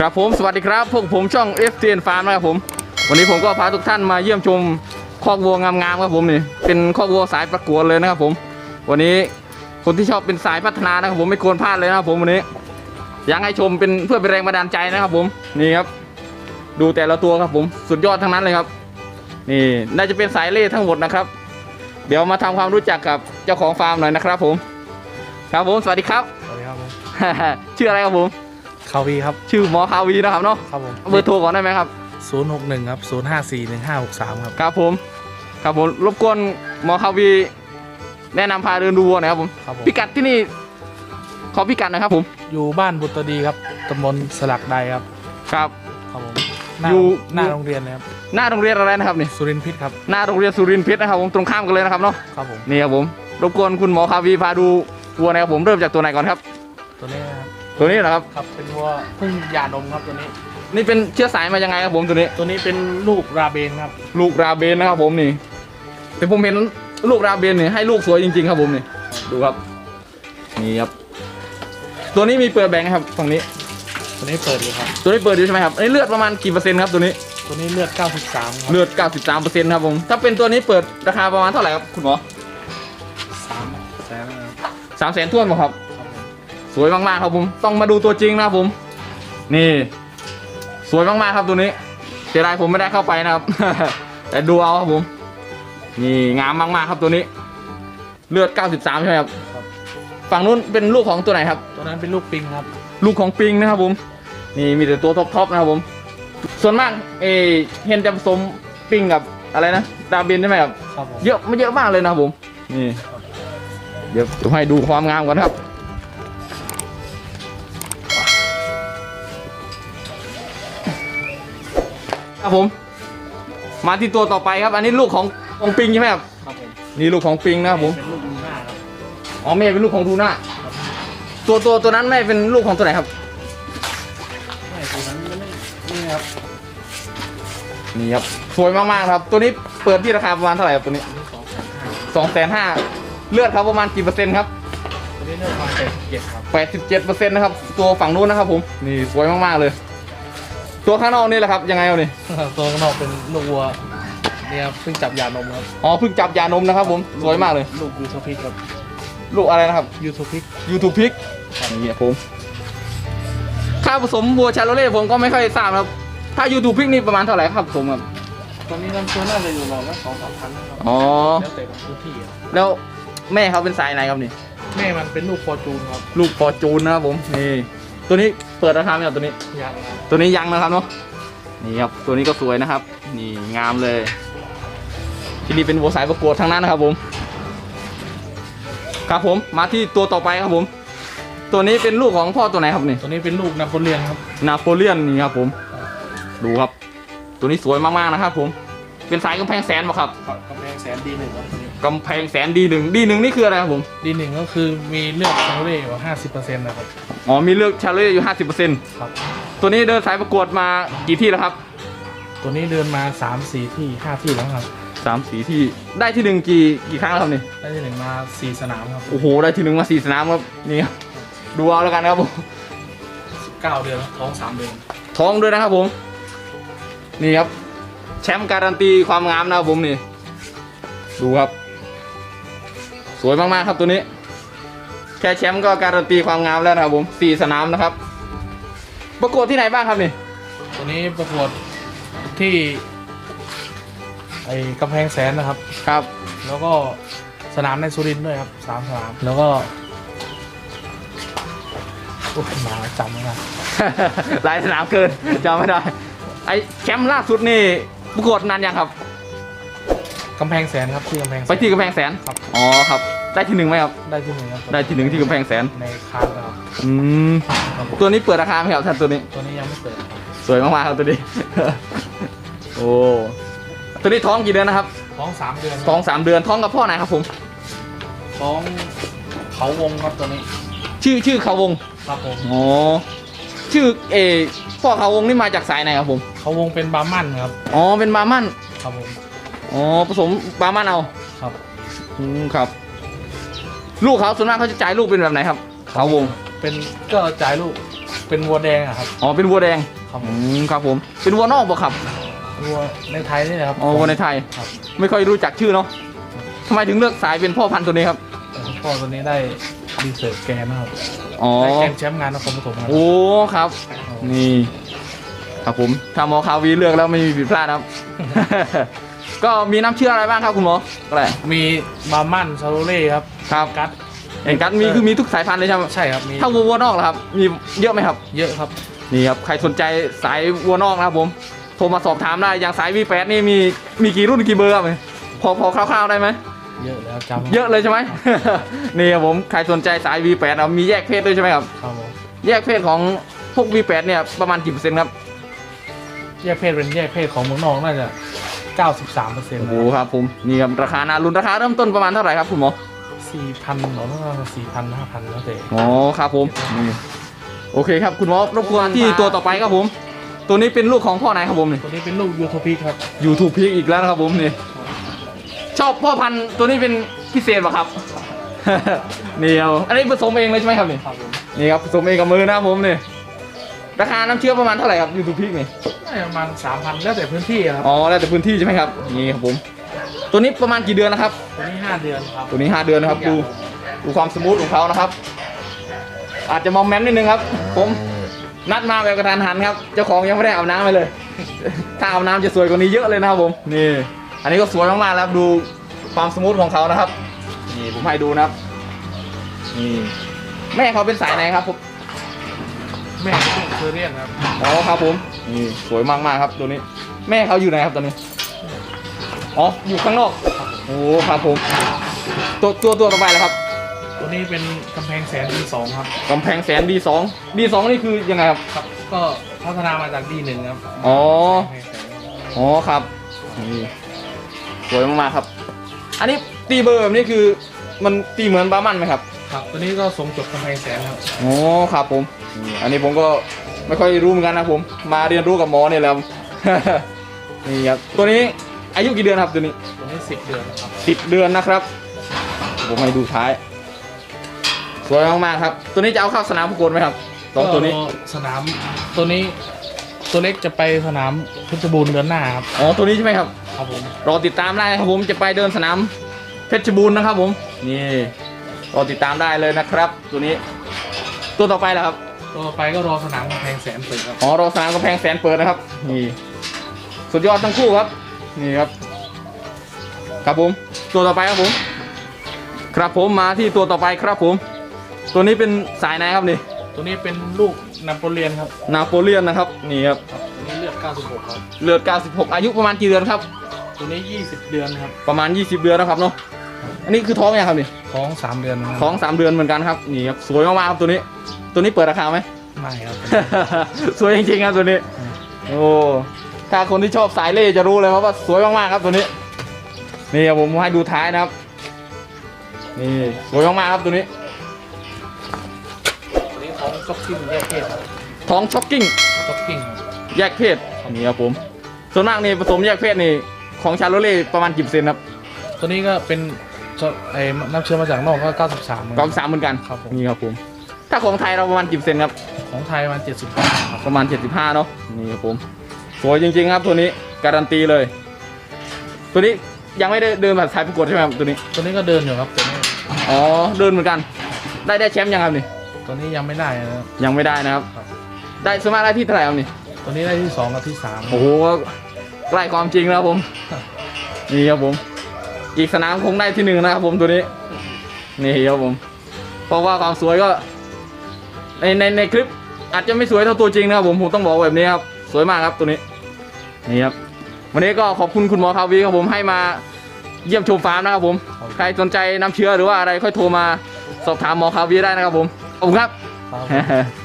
ครับผมสวัสดีครับ พวกผมช่อง f t n Farm นะครับผม วันนี้ผมก็พาทุกท่านมาเยี่ยมชมคอกวัวงามๆครับผมนี่เป็นคอกวัวสายประกวดเลยนะครับผม วันนี้คนที่ชอบเป็นสายพัฒนานะครับผมไม่ควรพลาดเลยนะครับผมวันนี้อยากให้ชมเป็นเพื่อเป็นแรงบันดาลใจนะครับผมนี่ครับ ดูแต่ละตัวครับผมสุดยอดทั้งนั้นเลยครับ นี่น่าจะเป็นสายเล่ทั้งหมดนะครับ เดี๋ยวมาทำความรู้จักกับเจ้าของฟาร์มหน่อยนะครับผม ครับผมสวัสดีครับสวัสดีครับผมชื่ออะไรครับผม คาวีครับชื่อหมอคาวีนะครับเนาะครับผมเบอร์โทรก่อนได้ไหมครับศูนย์หกหนึ่งครับศูนย์ห้าสี่หนึ่งห้าหกสามครับครับผม ครับผมรบกวนหมอคาวี แนะนำพาเดินดูวัวหน่อยครับผมครับผมพิกัดที่นี่ขอพิกัดหนะครับผมอยู่บ้านบุตรดีครับตำบลสลักใดครับครับ ครับผมหน้าอยู่ หน้าโรงเรียนเลยครับหน้าโรงเรียนอะไรนะครับนี่สุรินทร์พิษครับหน้าโรงเรียนสุรินทร์เพชรนะครับผมตรงข้ามกันเลยนะครับเนาะครับผมนี่ครับผมรบกวนคุณหมอคาวีพาดูวัวหนะครับผมเริ่มจากตัวไหนก่อนครับตัวนี้นะครับ ตัวนี้นะครับ ครับเป็นวัวพึ่งหย่านมครับตัวนี้ นี่เป็นเชื้อสายมายังไงครับผมตัวนี้ ตัวนี้เป็นลูกราเบนครับ ลูกราเบนนะครับผมนี่แต่ผมเห็นลูกราเบนนี่ให้ลูกสวยจริงๆครับผมนี่ ดูครับ นี่ครับ ตัวนี้มีเปิดแบงค์ครับฝั่งนี้ ตัวนี้เปิดอยู่ครับ ตัวนี้เปิดอยู่ใช่ไหมครับอันนี้เลือดประมาณกี่เปอร์เซ็นต์ครับตัวนี้ ตัวนี้เลือด 93ครับเลือด 93เปอร์เซ็นต์ครับผม ถ้าเป็นตัวนี้เปิดราคาประมาณเท่าไหร่ครับคุณหมอสามแสนนะครับสามแสนท้วนป่ะครับครับผม สวยมากๆครับผมต้องมาดูตัวจริงนะครับผม นี่ สวยมากๆครับตัวนี้เสียดายผมไม่ได้เข้าไปนะครับ แต่ดูเอาครับผม นี่งามมากๆครับตัวนี้ เลือด 93 ใช่ไหมครับครับฝั่งนู้นเป็นลูกของตัวไหนครับ ตัวนั้นเป็นลูกปิงครับ ลูกของปิงนะครับผม นี่มีแต่ตัวท็อปๆนะครับผม ส่วนมากเออเห็นจะผสมปิงกับอะไรนะดาบินใช่ไหมครับครับผมเยอะไม่เยอะมากเลยนะครับผม นี่ เดี๋ยวจะให้ดูความงามก่อนครับ ครับผม มาที่ตัวต่อไปครับ อันนี้ลูกของของปิงใช่ไหมครับครับผมนี่ลูกของปิงนะครับผมเป็นลูกดูหน้าครับอ๋อแม่เป็นลูกของทูน่าตัวตัวตัวนั้นแม่เป็นลูกของตัวไหนครับไม่ตัวนั้นไม่ได้นี่ครับนี่ครับสวยมากๆครับ ตัวนี้เปิดที่ราคาประมาณเท่าไหร่ครับตัวนี้ตัวนี้สองแสนห้าสองแสนห้าเลือดเขาประมาณกี่เปอร์เซ็นต์ครับตัวนี้เลือดประมาณแปดสิบเจ็ดครับแปดสิบเจ็ดเปอร์เซ็นต์นะครับ ตัวฝั่งนู้นนะครับผมนี่สวยมากๆเลย ตัวข้างนอกนี่แหละครับยังไงเอานี่ตัวข้างนอกเป็นลูกวัวเนี่ยครับเพิ่งจับยานมครับอ๋อเพิ่งจับยานมนะครับผมสวยมากเลย ลูกยูทูพิกครับลูกอะไรนะครับยูทูพิก YouTube พิกนี่ครับผมค่าผสมวัวชาโลเล่ผมก็ไม่ค่อยทราบครับ ถ้า YouTube พิกนี่ประมาณเท่าไหร่ครับผสมครับตอนนี้น้ำตัวน่าจะอยู่ราวละสองสามพันนะครับอ๋อแล้วแต่พื้นที่ครับแล้วแม่เขาเป็นสายไหนครับนี่แม่มันเป็นลูกฟอร์จูนครับ ลูกฟอร์จูนนะครับผมนี่ ตัวนี้เปิดราคาไหมครับตัวนี้ยางครับตัวนี้ยังนะครับเนาะนี่ครับตัวนี้ก็สวยนะครับ นี่งามเลย ที่นี่เป็นวัวสายประกวดทั้งนั้นนะครับผม ครับผมมาที่ตัวต่อไปครับผม ตัวนี้เป็นลูกของพ่อตัวไหนครับนี่ตัวนี้เป็นลูกนาโปเลียนครับ นาโปเลียนนี่ครับผม ดูครับ ตัวนี้สวยมากๆนะครับ ผม เป็นสายกำแพงแสนป่ะครับกำแพงแสนดีหนึ่งครับตัวนี้กำแพงแสนดีหนึ่งดีหนึ่งนี่คืออะไรครับผม ดีหนึ่งก็คือมีเลือดซาเร่อยู่ห้าสิบเปอร์เซ็นต์นะครับ อ๋อมีเลือกชาเลอยู่ห้าสิบเปอร์เซ็นต์ครับ ตัวนี้เดินสายประกวดมากี่ที่แล้วครับ ตัวนี้เดินมาสามสี่ที่ห้าที่แล้วครับสามสี่ที่ได้ที่หนึ่งกี่กี่ครั้งแล้วครับนี่ได้ที่หนึ่งมาสี่สนามครับโอ้โหได้ที่หนึ่งมาสี่สนามครับนี่ครับดูเอาแล้วกันนะครับผมเก้าเดือนครับท้องสามเดือนท้องด้วยนะครับผม นี่ครับ แชมป์การันตีความงามนะครับผมนี่ ดูครับ สวยมากๆครับตัวนี้แค่แชมป์ก็การันตีความงามแล้วนะครับผมสี่สนามนะครับ ประกวดที่ไหนบ้างครับนี่ตัวนี้ประกวดที่ ไอ้กำแพงแสนนะครับ ครับ แล้วก็สนามในสุรินทร์ด้วยครับสามสนามแล้วก็โอ้ยหมาจำไม่ได้ หลายสนามเกินจำไม่ได้ ไอ้แชมป์ล่าสุดนี่ประกวดนานยังครับ กำแพงแสนครับที่กำแพงแสน ไปที่กำแพงแสนครับ อ๋อครับ ได้ที่หนึ่งไหมครับ ได้ที่หนึ่งครับได้ที่หนึ่งที่กำแพงแสนในคาร์ดนะครับอืมครับผมตัวนี้เปิดราคาไหมครับท่านตัวนี้ ตัวนี้ยังไม่เปิดครับสวยมากๆครับตัวนี้ โอ้ตัวนี้ท้องกี่เดือนนะครับท้องสามเดือนครับท้องสามเดือนท้องกับพ่อไหนครับผม ท้องเขาวงครับตัวนี้ชื่อชื่อเขาวงครับผมอ๋อชื่อเออพ่อเขาวงนี่มาจากสายไหนครับผม เขาวงเป็นบาร์มันครับอ๋อเป็นบาร์มันครับผม อ๋อผสมบาร์มันเอาครับ อืมครับ ลูกเขาส่วนมากเขาจะจ่ายลูกเป็นแบบไหนครับเขาวงเป็นก็จ่ายลูก เป็นเป็นวัวแดงอะครับ อ๋อเป็นวัวแดงครับผอืมมครับผม เป็นวัวนอกบ่ครับวัวในไทยนี่นะครับ อ๋อวัวในไทย ครับ ไม่ค่อยรู้จักชื่อเนาะทำไมถึงเลือกสายเป็นพ่อพันธุ์ตัวนี้ครับพ่อตัวนี้ได้ดีเซิร์ตแกนนะครับอ๋อได้แกนแชมป์งานนครปฐมครับ โอ้ครับ นี่ ครับผมถ้าหมอคาวีเลือกแล้วไม่มีผิดพลาดครับ ก็มีน้ำเชื่ออะไรบ้างครับคุณหมออะไรมีบาร์มันซาโรเล่ครับครับกัดเอ็นกัดมีคือมีทุกสายพันธุ์เลยใช่ไหมใช่ครับมีถ้าวัววัวนอกล่ะครับ มีเยอะไหมครับ เยอะครับนี่ครับใครสนใจสายวัวนอกนะครับผมโทรมาสอบถามได้อย่างสาย V8 นี่มีมีกี่รุ่นกี่เบอร์ครับพอพอคร่าวๆได้ไหมเยอะแล้วจำเยอะเลยใช่ไหม นี่ครับผมใครสนใจสาย V8 เอามีแยกเพศด้วยใช่ไหมครับครับผมแยกเพศของพวก V8 เนี่ยประมาณกี่เปอร์เซ็นต์ครับ แยกเพศเป็นแยกเพศของเมืองนอกน่าจะ 93เปอร์เซ็นต์โอ้โหครับผมนี่ครับราคานารุนราคาเริ่มต้นประมาณเท่าไหร่ครับคุณหมอสี่พันหรอประมาณสี่พันห้าพันแล้วแต่ อ๋อครับผมนี่โอเคครับคุณหมอรบกวนที่ตัวต่อไปครับผม ตัวนี้เป็นลูกของพ่อไหนครับผมนี่ตัวนี้เป็นลูกยูโทปิกครับยูทูบพีอีกแล้วนะครับผมนี่ชอบพ่อพันธุ์ตัวนี้เป็นพิเศษป่ะครับ นี่เอาอันนี้ผสมเองเลยใช่ไหมครับนี่ ครับผมนี่ครับผสมเองกับมือนะครับผมนี่ราคาน้ำเชื่อประมาณเท่าไหร่ครับยูทูบพีนี่น่าจะ ประมาณสามพันแล้วแต่พื้นที่ครับอ๋อแล้วแต่พื้นที่ใช่ไหมครับนี่ครับผมตัวนี้ประมาณกี่เดือนนะครับ ตัวนี้ห้าเดือนครับตัวนี้5เดือนนะครับดูดูความสมูทของเขานะครับ อาจจะมอมแมมนิดนึงครับ ผมนัดมาแบบกระทันหันครับเจ้าของยังไม่ได้อาบน้ำไปเลย ถ้าอาบน้ำจะสวยกว่านี้เยอะเลยนะครับผมนี่ อันนี้ก็สวยมากๆแล้วครับดูความสมูทของเขานะครับ นี่ผมให้ดูนะครับนี่แม่เขาเป็นสายไหนครับผมแม่ลูกเค อเรียนครับอ๋อครับผมนี่สวยมากๆครับตัวนี้ แม่เขาอยู่ไหนครับตอนนี้อ๋ออยู่ข้างนอกโอ้ครับผม ตัวตัวตัวต่อไปแล้วครับ ตัวนี้เป็นกำแพงแสนดีสองครับกำแพงแสน D2 D2 นี่คือยังไงครับครับ ก็พัฒนามาจากดีหนึ่งครับอ๋ออ๋อครับนี่สวยมากๆครับ อันนี้ตีเบอร์แบบนี้คือมันตีเหมือนบามันไหมครับครับตัวนี้ก็ส่งจบกำแพงแสนครับอ๋อครับผม อันนี้ผมก็ ไม่ค่อยรู้เหมือนกันนะผม มาเรียนรู้กับหมอเนี่ยแหละ นี่ครับตัวนี้อายุกี่เดือนครับตัวนี้ตัวนี้สิบเดือนครับสิบเดือนนะครับ ผมให้ดูท้าย สวยมากๆครับ ตัวนี้จะเอาเข้าสนามประกวดไหมครับสองตัวนี้ก็สนามตัวนี้ตัวเล็กจะไปสนามเพชรบูรณ์เดือนหน้าครับอ๋อตัวนี้ใช่ไหมครับครับผมรอติดตามได้ครับผมจะไปเดินสนามเพชรบูรณ์นะครับผมนี่รอติดตามได้เลยนะครับ ตัวนี้ ตัวต่อไปแล้วครับ ตัวต่อไปก็รอสนามกำแพงแสนเปิดครับอ๋อรอสนามกำแพงแสนเปิดนะครับ นี่สุดยอดทั้งคู่ครับ นี่ครับ ครับผมตัวต่อไปครับผม ครับผมมาที่ตัวต่อไปครับผม ตัวนี้เป็นสายไหนครับนี่ ตัวนี้เป็นลูกนาโปเลียนครับนาโปเลียนนะครับ นี่ครับครับตัวนี้เลือด 96 ครับ เลือด 96 อายุประมาณกี่เดือนครับ ตัวนี้ 20 เดือนครับ ประมาณ 20 เดือนนะครับเนาะ อันนี้คือท้องยังครับนี่ ท้อง 3 เดือนนะครับท้องสามเดือนเหมือนกันครับ นี่ครับ สวยมากๆครับตัวนี้ ตัวนี้เปิดราคาไหม ไม่ครับ สวยจริงๆครับตัวนี้ โอ้ ถ้าคนที่ชอบสายเล่จะรู้เลยครับว่าสวยมากๆครับตัวนี้ นี่ครับผมให้ดูท้ายนะครับ นี่สวยมากๆครับตัวนี้ ตัวนี้ท้องจ็อกกิ้งแยกเพศครับท้องช็อกกิ้งจ็อกกิ้งครับแยกเพศ นี่ครับผม ส่วนมากนี่ผสมแยกเพศนี่ของชาโลเล่ประมาณกี่เปอร์เซ็นต์ครับตัวนี้ก็เป็นไอ้น้ำเชื้อมาจากนอกก็ 93เหมือนกกัอนงสามเหมือนกัน ครับผม นี่ครับผม ถ้าของไทยเราประมาณกี่เปอร์เซ็นต์ครับ ของไทยประมาณ70ครับประมาณ 75 เนาะนี่ครับผมสวยจริง ๆ ครับตัวนี้การันตีเลย ตัวนี้ยังไม่ได้เดินแบบสายประกวดใช่ไหมครับตัวนี้ ตัวนี้ก็เดินอยู่ครับตัวนี้อ๋อเดินเหมือนกัน ได้ได้แชมป์ยังครับนี่ตัวนี้ยังไม่ได้นะครับ ยังไม่ได้นะครับ ครับ ได้สวนมากได้ที่เท่าไหร่ครับนี่ตัวนี้ได้ที่สองกับที่สาม โอ้โหใกล้ความจริงแล้วครับผมนี่ครับผม อีกสนามคงได้ที่หนึ่งนะครับผมตัวนี้ นี่ครับผม เพราะว่าความสวยก็ ในในในคลิปอาจจะไม่สวยเท่าตัวจริงนะครับผมผมต้องบอกแบบนี้ครับสวยมากครับตัวนี้นี่ครับวันนี้ก็ขอบคุณคุณหมอคาวีครับผมให้มาเยี่ยมชมฟาร์มนะครับผมใครสนใจน้ำเชื้อหรือว่าอะไรค่อยโทรมาสอบถามหมอคาวีได้นะครับผมขอบคุณครับครับ